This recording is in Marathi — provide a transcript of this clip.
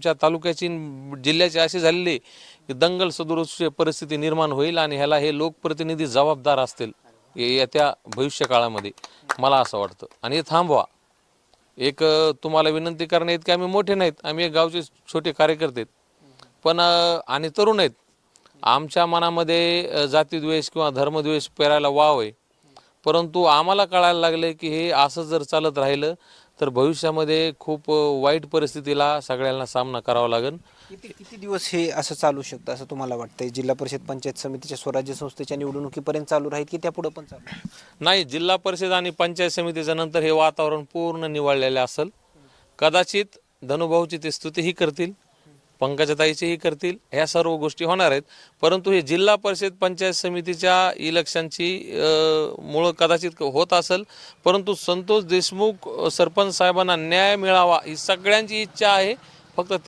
आमच्या तालुक्याची जिल्ह्याची अशी झालेली की दंगल सदृश परिस्थिती निर्माण होईल आणि ह्याला हे लोकप्रतिनिधी जबाबदार असतील येत्या भविष्य काळामध्ये मला असं वाटतं. आणि हे थांबवा. एक तुम्हाला विनंती करणे की आम्ही मोठे नाहीत. आम्ही एक गावचे छोटे कार्यकर्ते आहेत. पण आणि तरुण आहेत. आमच्या मनामध्ये जातीद्वेष किंवा धर्मद्वेष पेरायला वाव आहे. परंतु आम्हाला कळायला लागले की हे असं जर चालत राहिलं तर भविष्यामध्ये खूप वाईट परिस्थितीला सगळ्यांना सामना करावा लागेल. किती किती दिवस हे असं चालू शकतं असं तुम्हाला वाटतंय? जिल्हा परिषद पंचायत समितीच्या स्वराज्य संस्थेच्या निवडणुकीपर्यंत चालू राहील की त्या पुढे पण चालू? नाही जिल्हा परिषद आणि पंचायत समितीच्या नंतर हे वातावरण पूर्ण निवळलेले असेल. कदाचित धनुभाऊची ते स्तुतीही करतील. पंकजाताईचीही करतील ह्या सर्व गोष्टी होणार आहेत. परंतु हे जिल्हा परिषद पंचायत समितीच्या इलेक्शनची मुळं कदाचित होत असेल. परंतु संतोष देशमुख सरपंच साहेबांना न्याय मिळावा ही सगळ्यांची इच्छा आहे. फक्त